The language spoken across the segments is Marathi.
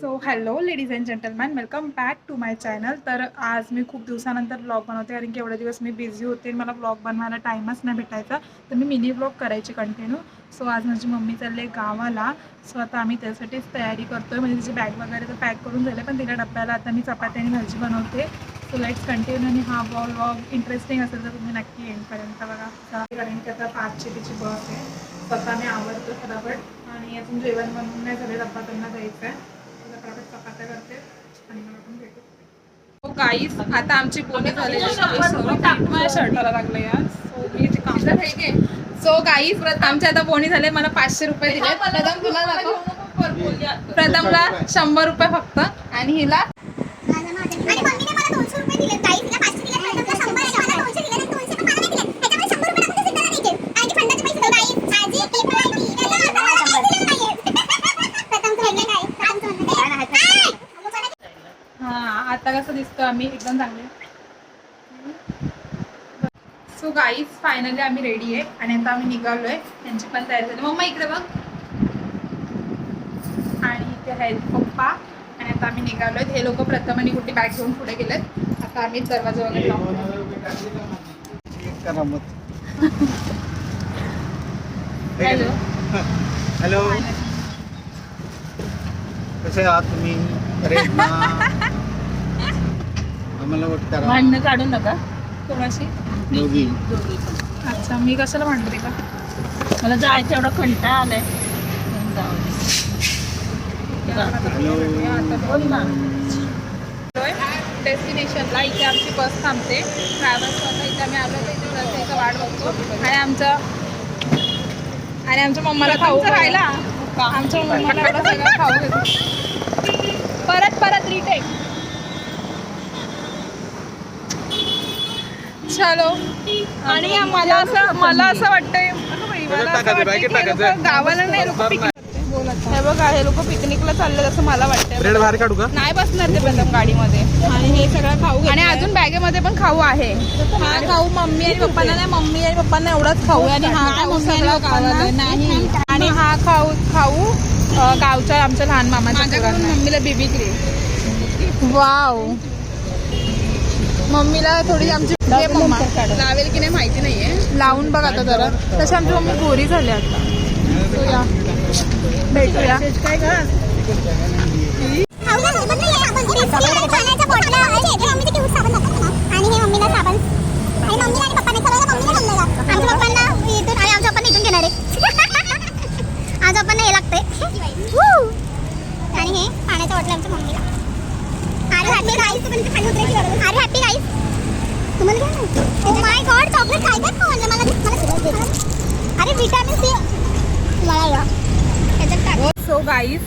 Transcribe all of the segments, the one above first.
So hello ladies and gentleman welcome back to my channel तर आज मी खूप दिवसानंतर ब्लॉग बनवते कारण की एवढे दिवस मी बिझी होते आणि मला ब्लॉग बनवायला टाईमच नाही भेटायचा. तर मी मिनी ब्लॉग करायची कंटिन्यू सो आज माझी मम्मी चालली गावाला. सो आता आम्ही त्यासाठीच तयारी करतो आहे म्हणजे तिची बॅग वगैरे तर पॅक करून झाले पण तिला डब्याला आता मी चपाती आणि भाजी बनवते. सो लाईट्स कंटिन्यू आणि हा ब्लॉग ब्लॉग इंटरेस्टिंग असेल तर तुम्ही नक्की येईपर्यंत बघा. कारण की आता पाचची तिची बस आहे स्वतः मी आवडतो फटाफट. आणि अजून जेवण बनवून नाही झाले डब्बा त्यांना जायचं आहे. चपात्या करते आणि मला पण भेटू. गाईस आता आमची बोनी झालेली माझ्या शर्टाला लागलं यार सो मी ते काम सो गाईस आमचे आता बोनी झाले मला पाचशे रुपये दिले प्रथम तुला दाखव. प्रथमला शंभर रुपये फक्त. आणि हिला आणि मम्मीने मला दोनशे रुपये दिले ताई तिला पाचशे दिले प्रथमला शंभर आणि मला दोनशे दिले आणि दोनशे पण मला नाही दिले त्याच्यामुळे शंभर रुपये टाकून सिद्धाला द्यायचे आणि ते फंडाचे पैसे ताई आजी ती पण ती त्याला आता मला काहीच दिलं नाहीये प्रथमचं म्हणणं काय प्रथमचं म्हणणं काय कसं दिसतो आम्ही एकदम चांगले. सो गाईज फायनली आम्ही रेडी आहे आणि आता आम्ही निघालोय. त्यांची पण तयारी झाली. मम्मा इकडे बघ. आणि इथे आहेत पप्पा. आणि आता आम्ही निघालोय. हे लोक प्रथम आणि कुठे बॅग घेऊन पुढे गेलेत. आता आम्ही दरवाजा वगैरे लावतो हॅलो हॅलो कसे आहात तुम्ही? अरे मा. आम्हाला वोट करा भांडणं काढू नका. कोणाशी दोघी. अच्छा मी कशाला म्हणते का? मला जायचं एवढा कंटाळा आलाय. हॅलो बोल ना. डेस्टिनेशनला इथे आमची बस थांबते. ट्रॅव्हल्सवरनं इथे आम्ही आलो तर इथे रस्त्याचा वाट बघतो. आणि आमच्या आणि आमच्या मम्माला खाऊ राहिला? आमच्या मम्माला एवढं सगळं खाऊ घेतो परत परत रिटेक चलो आणि मला असं मला असं वाटतंय मला असं हे लोकं गावाला नाही लोक हे बघा हे लोक पिकनिकला चालले असं मला वाटतंय. रेड बाहेर काढू का? नाही बसणार ते प्रथम गाडीमध्ये. आणि हे सगळं खाऊ आणि अजून बॅगेमध्ये पण खाऊ आहे. हा खाऊ मम्मी आणि पप्पांना नाही मम्मी आणि पप्पांना एवढाच खाऊ आणि हा खाऊ सगळा नाही. आणि हा खाऊ खाऊ गावच्या आमच्या लहान मामाच्या मम्मीला बेबी क्रीम वाव. मम्मीला थोडी आमची हे मम्मा लावेल की नाही माहिती नाहीये लावून बघ आता जरा तशी आमची मम्मी गोरी झाली आता या. भेटूया खाऊ ना सोबत नाही आहे आपण बिस्किट आणि पाण्याच्या बॉटल्या आणि हे मम्मीचे क्यूट साबण लागतात ना आणि हे मम्मीला साबण आणि मम्मीला आणि पप्पाने सगळं मम्मीला खाल्लेलं आमच्या पप्पांना इथून आणि आमच्या पप्पांना इथून घेणार आहे आमच्या पप्पांना हे लागतंय Woo! आणि हे पाण्याच्या बॉटल्या आमच्या मम्मीला अरे हॅपी गाईस तुम्ही खाली उतरायची गरज नाही. अरे हॅपी गाईस तुम्हाला घ्या ना माय गॉड चॉकलेट काय काय खाऊ मला मला मला- अरे विटॅमिन सी मला या त्याच्यात टाक सो गाईज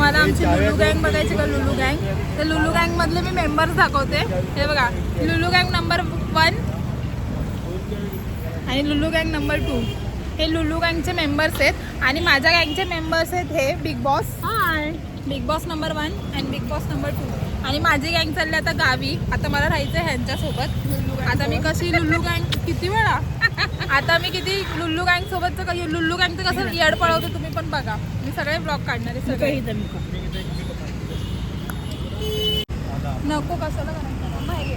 तुम्हाला आमची लुलू गँग बघायची का? लुलू गँग? तर लुलू गँग मधले मी मेंबर्स दाखवते. हे बघा लुलू गँग नंबर वन आणि लुलू गँग नंबर टू हे लुलू गँगचे मेंबर्स आहेत आणि माझ्या गँगचे मेंबर्स आहेत हे big boss hi big boss number one and big boss number two आणि माझी गँग चालली आता गावी. आता मला राहायचं आहे ह्यांच्यासोबत आता मी कशी लुल्लू गँग? किती वेळा? आता मी किती लुल्लू गँग सोबतचं क- लुल्लू गँगचं कसं येड पळवतो तुम्ही पण बघा. मी सगळे ब्लॉग काढणार आहे सगळे. नको कशाला करायचं? मम्मा घे.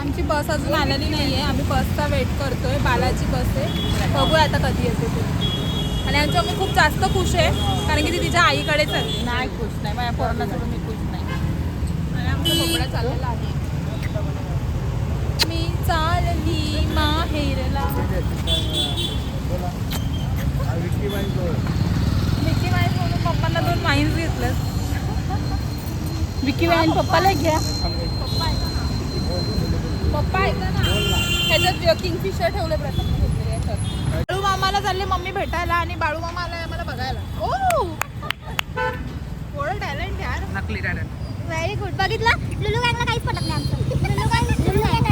आमची बस अजून आलेली नाही आहे आम्ही बसचा वेट करतोय. बालाची बस आहे. बघूया आता कधी येते ते. आणि आमची मम्मी खूप जास्त खुश आहे. कारण की ती तिच्या आईकडे चालली नाही खुश नाही. माझ्या पोरांना सोडून मी खुश नाही. आणि आमचा चाललेला आहे. मी चालली माहेरला मिकी माहीत म्हणून पप्पांना दोन माईन्स घेतलं विकी पप्पाला घ्या. पप्पा ऐका ना. पप्पा ऐका ना ह्याच्यात किंगफिशर ठेवले प्रथम. याच्यात. बाळू मामाला चालले मम्मी भेटायला आणि बाळू मामा आलाय आम्हाला बघायला. ओ! थोडं टॅलेंट यार. नकली टॅलेंट व्हेरी गुड बघितलं? लुलू गँगला काहीच पटत नाही आमचं. लुलू गँग लुलू गँग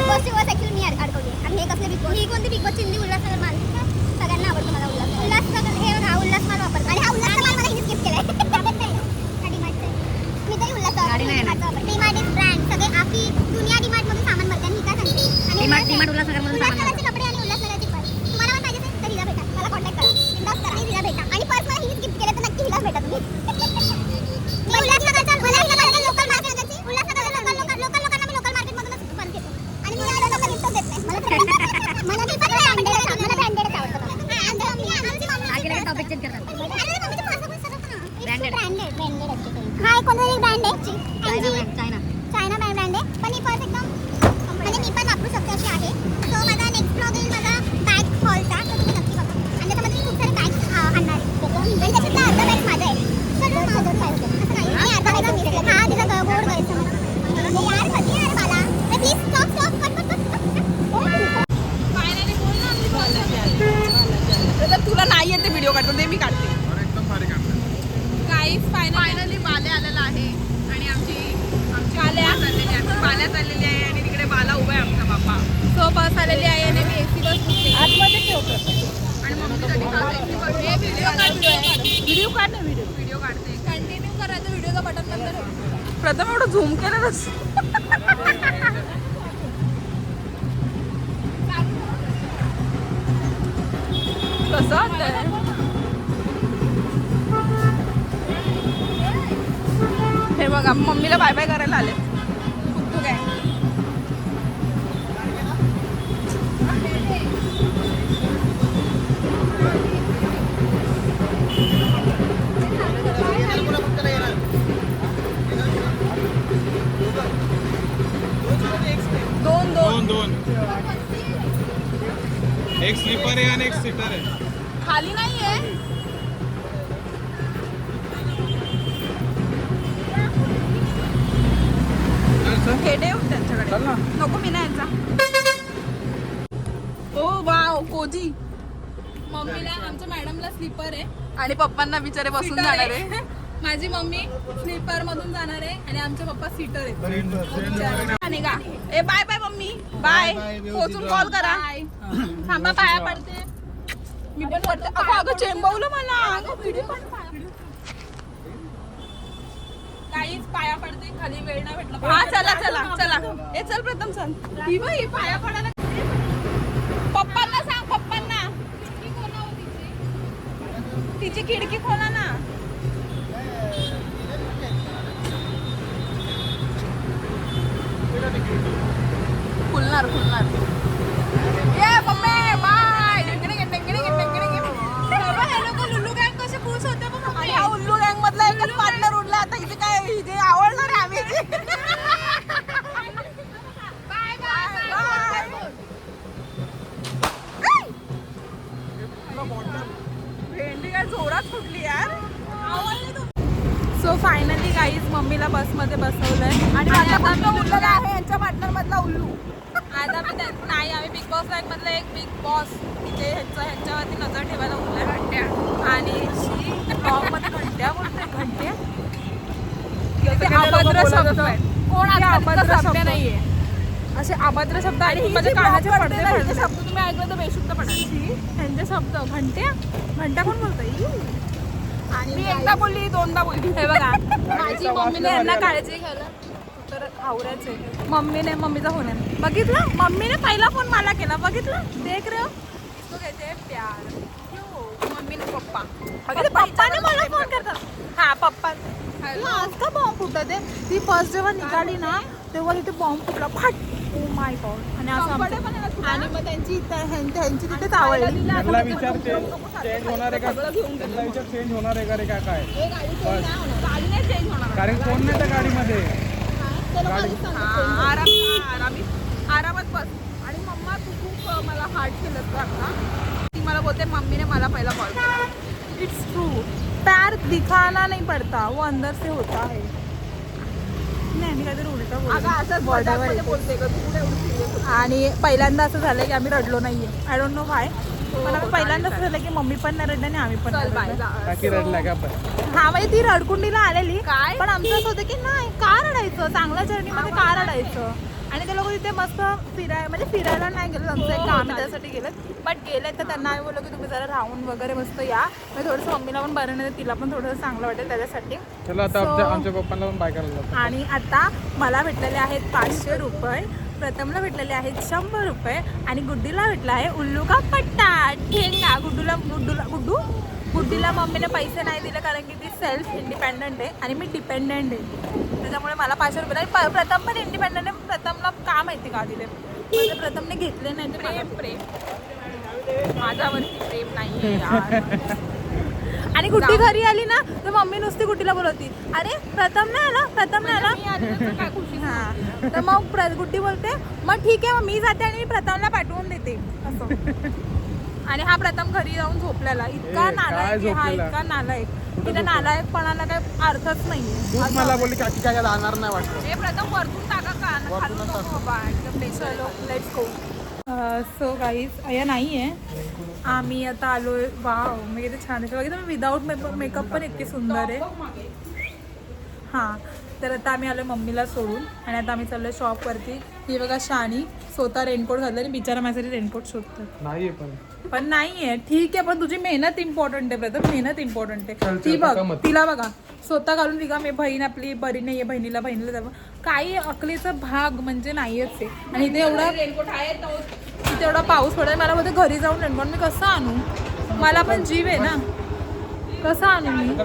आणि हे कसले बिग कसं हे बघा मम्मीला बाय बाय करायला आले. खूप काय? दोन दोन. दोन दोन. एक स्लीपर आहे आणि एक सीटर आहे. खाली नाहीये. खेडे त्यांच्याकडे. नको मी नाही यांचा. ओ वाव कोजी मम्मीला आमच्या मॅडमला स्लीपर आहे. आणि पप्पांना बिचारे बसून जाणार आहे. माझी मम्मी स्लीपर मधून जाणार आहे आणि आमचे पप्पा सीटर आहेत. आणि का ए बाय बाय मम्मी. बाय. पोचून. कॉल करा. थांबा पाया पडते. मी पण अगं अगं चेंबवलं मला. अगं व्हिडिओ काहीच पाया पडते खाली वेळ नाही भेटला. हा चला चला चला. ए चल प्रथम चल. ही बाई पाया पडायला पप्पांना सांग पप्पांना. तिची खिडकी खोला ना. खुलणार खुलणार. गाईज मम्मीला बसमध्ये बसवलंय. आणि आता उरलेला आहे यांच्या पार्टनर मधला उल्लू. आता मी त्या- नाही आम्ही बिग बॉस बँक मधला एक बिग बॉस तिथे ह्यांचा ह्यांच्यावरती नजर ठेवायला उरलाय घंट्या. आणि ब्लॉगमध्ये घंट्या बोलते घंट्या. ते अभद्र शब्द. कोण अभद्र शब्द नाहीये. असे अभद्र शब्द आणि माझ्या कानाचे पडदे भरले शब्द तुम्ही ऐकलं तर बेशुद्ध पडा. त्यांचे शब्द घंट्या. घंट्या कोण बोलतोय? आणि मी एकदा बोलली दोनदा बोलली. हे बघा. माझी मम्मीने यांना काळजी घ्यायला. तर आवरायचे मम्मीने मम्मीचा फोन आहे. बघितलं? मम्मीने पहिला फोन मला केला. बघितलं? देख रे. हो. कहते हैं प्यार. क्यों? मम्मी ने पप्पा बघितलं पप्पाने मला फोन करतात. हा पप्पा. आज का बॉम्ब फुटत आहे ती फर्स्ट जेव्हा निघाली ना तेव्हा तिथे बॉम्ब फुटला. फाट. ओ माय गॉड आणि असं आणि मग त्यांची त्यांची तिथेच त्यांना विचार चेंज चेंज होणार आहे का? त्यांना विचार चेंज होणार आहे का रे काय? काय गाडी नाही चेंज होणार. कारण कोण नाही त्या गाडीमध्ये? हा, आराम आरामी आरामात बस. आणि मम्मा तू खूप मला हार्ट केलं आता ती बोलते मम्मीने मला पहिला कॉल केला. इट्स ट्रू प्यार दिखाना नहीं पड़ता. वो अंदर से होता है. नाही काहीतरी उलटा? आणि पहिल्यांदा असं झालं की आम्ही रडलो नाहीये. आय डोंट नो व्हाय पण आम्ही पहिल्यांदा असं झालं की मम्मी पण नाही रडली आणि आम्ही रडलो. का पण? हा म्हणजे ती रडकुंडीला आलेली काय? पण आमचं असं होतं की नाही का रडायचं? चांगल्या जर्नीमध्ये का रडायचं? आणि ते लोक तिथे मस्त फिराय म्हणजे फिरायला नाही गेले त्यांचं एक काम आहे त्यासाठी गेले बट गेले तर त्यांना आम्ही बोललो की तुम्ही जरा राहून वगैरे मस्त या. म्हणजे थोडंसं मम्मीला पण बरं नाही तिला पण थोडंसं चांगलं वाटेल त्याच्यासाठी. चला आता आमच्या आमच्या पप्पांना पण बाय करायला. आणि आता मला भेटलेले आहेत पाचशे रुपये. प्रथमला भेटलेले आहेत शंभर रुपये. आणि गुड्डीला भेटला आहे उल्लू का पट्टा ठेंगा गुड्डूला गुड्डूला गुड्डू? गुड्डीला मम्मीने पैसे नाही दिले कारण की ती सेल्फ इंडिपेंडंट आहे आणि मी डिपेंडंट आहे. त्याच्यामुळे मला पाचशे रुपये प्रथम पण इंडिपेंडंट आहे प्रथमला का माहिती का दिले? म्हणजे प्रथमने घेतले नाही प्रेम प्रेम. माझ्यावरती प्रेम नाही यार. आणि गुड्डी घरी आली ना तर मम्मी नुसती गुड्डीला बोलवती? अरे प्रथम नाही आला प्रथम नाही आला. मी आली तर काय खुशी हा. तर मग गुड्डी बोलते मग ठीक आहे मग मी जाते आणि मी प्रथमला पाठवून देते. असं. आणि हा प्रथम घरी जाऊन झोपलेला. इतका नालायक हा? इतका नालायक. त्या नालायकपणाला काही अर्थच नाहीये. मला बोलली काकी काय राहणार नाही वाटतं. हे प्रथम वरतून सो गाईज या नाही आहे. आम्ही आता आलोय वाव मी किती छान आहे बघितलं विदाऊट मेकअप पण इतकी सुंदर आहे. हां तर आता आम्ही आलो मम्मीला सोडून आणि आता आम्ही चाललो शॉपवरती ही बघा शाणी स्वतः रेनकोट घातलं आणि बिचारा माझ्यासाठी रेनकोट शोधतात. नाहीये पण. पण नाही आहे ठीक आहे पण तुझी मेहनत इम्पॉर्टंट आहे प्रथम मेहनत इम्पॉर्टंट आहे. ती बघ. तिला बघा. स्वतः घालून तिला मी बहीण आपली बरी नाही आहे बहिणीला बहिणीला द्यावं काही अकलीचा भाग म्हणजे नाहीच आहे आणि इथे एवढा रेनकोट आहे एवढा पाऊस पडत मला बोलते घरी जाऊन रेनकोट मी कसं आणू? मला पण जीव आहे ना. कसं आणू मी?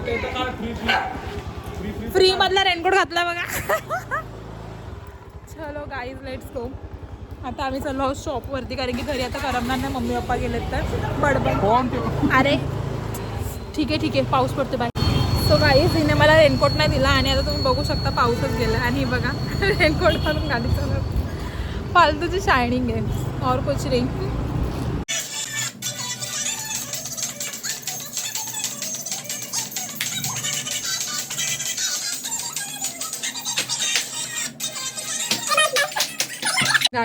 फ्री मधला रेनकोट घातला बघा. चलो गाईज लेट्स गो आता आम्ही चाललो आहोत शॉपवरती कारण की घरी आता करमणार नाही मम्मी पप्पा गेलेत तर. बडबड. अरे ठीक आहे ठीक आहे पाऊस पडतो बाय सो गाईज हिने मला रेनकोट नाही दिला आणि आता तुम्ही बघू शकता पाऊसच गेला. आणि बघा रेनकोट घालून गाडी चालवत. फालतूची शायनिंग आहे. और कुछ नाही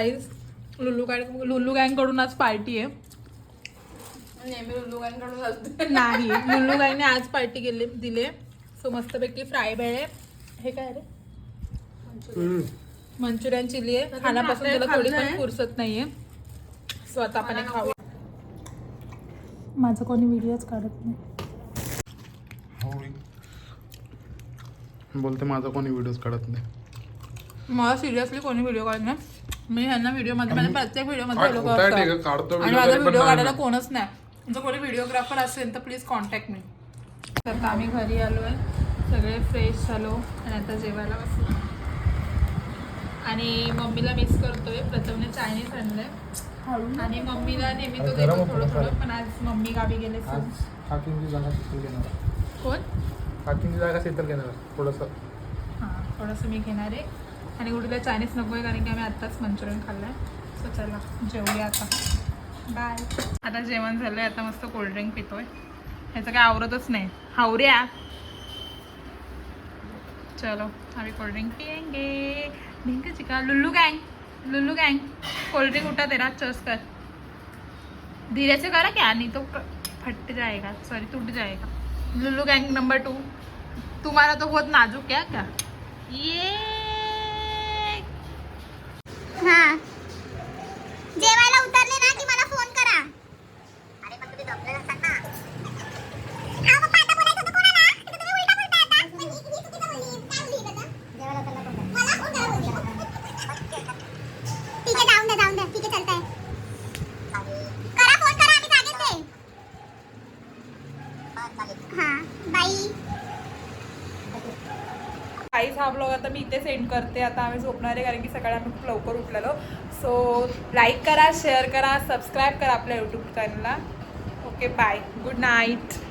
गाईज लुल्लू गँग लुल्लू गँगकडून आज पार्टी आहे. नेहमी लुगांकडून असते नाही लुल्लू गाईने आज पार्टी केली दिले सो मस्तपैकी फ्राय भेळ हे काय रे? मंचुरियन चिली आहे. खाण्यापासून त्याला थोडी पण आहे. फुरसत नाहीये. सो आता आपण हे खाऊया माझा कोणी व्हिडिओच काढत नाही. बोलते माझा कोणी व्हिडिओज काढत नाही. मला सिरियसली कोणी व्हिडिओ काढत नाही. मी ह्यांना व्हिडिओमध्ये म्हणजे प्रत्येक व्हिडिओमध्ये काय- लोक काय असतात. ठीक आहे, काढतो आणि video माझा तरी पण व्हिडिओ नाही. काढायला ना. कोणच नाही. जर कोणी व्हिडिओग्राफर असेल तर प्लीज कॉन्टॅक्ट मी तर आता आम्ही घरी आलो आहे सगळे फ्रेश झालो. आणि आता जेवायला बसलो. आणि मम्मीला मिस करतोय. प्रथमने चायनीज आणलंय. आणि मम्मीला नेहमी तो देतो थोडं थोडं. पण आज मम्मी गावी गेले so- आज काकींची जागा शीतल घेणार. कोण? काकींची जागा शीतल घेणार थोडंसं. हां थोडंसं मी घेणार आहे. आणि उडीला चायनीज नको आहे कारण की आम्ही आत्ताच मंचुरियन खाल्लं आहे सो चला जेवूया आता. बाय आता जेवण झालं आहे आता मस्त कोल्ड्रिंक पितोय. ह्याचं काय आवरतच नाही. हावऱ्या. चलो आम्ही कोल्ड्रिंक पियेंगे ढिंक चिका लुल्लू गँग. लुल्लू गँग. कोल्ड्रिंक उठा तेरा चस कर. धीरे से करा क्या? नहीं तो फट जाएगा. सॉरी टूट जाएगा. लुल्लू गैंग नंबर टू तुम्हारा तो बहुत नाजुक है क्या? ये हा आता मी इथे सेंड करते आता आम्ही झोपणार आहे कारण की सकाळी आम्ही खूप लवकर उठलेलो. सो लाईक करा शेअर करा सबस्क्राईब करा आपल्या यूट्यूब चॅनलला ओके बाय गुड नाईट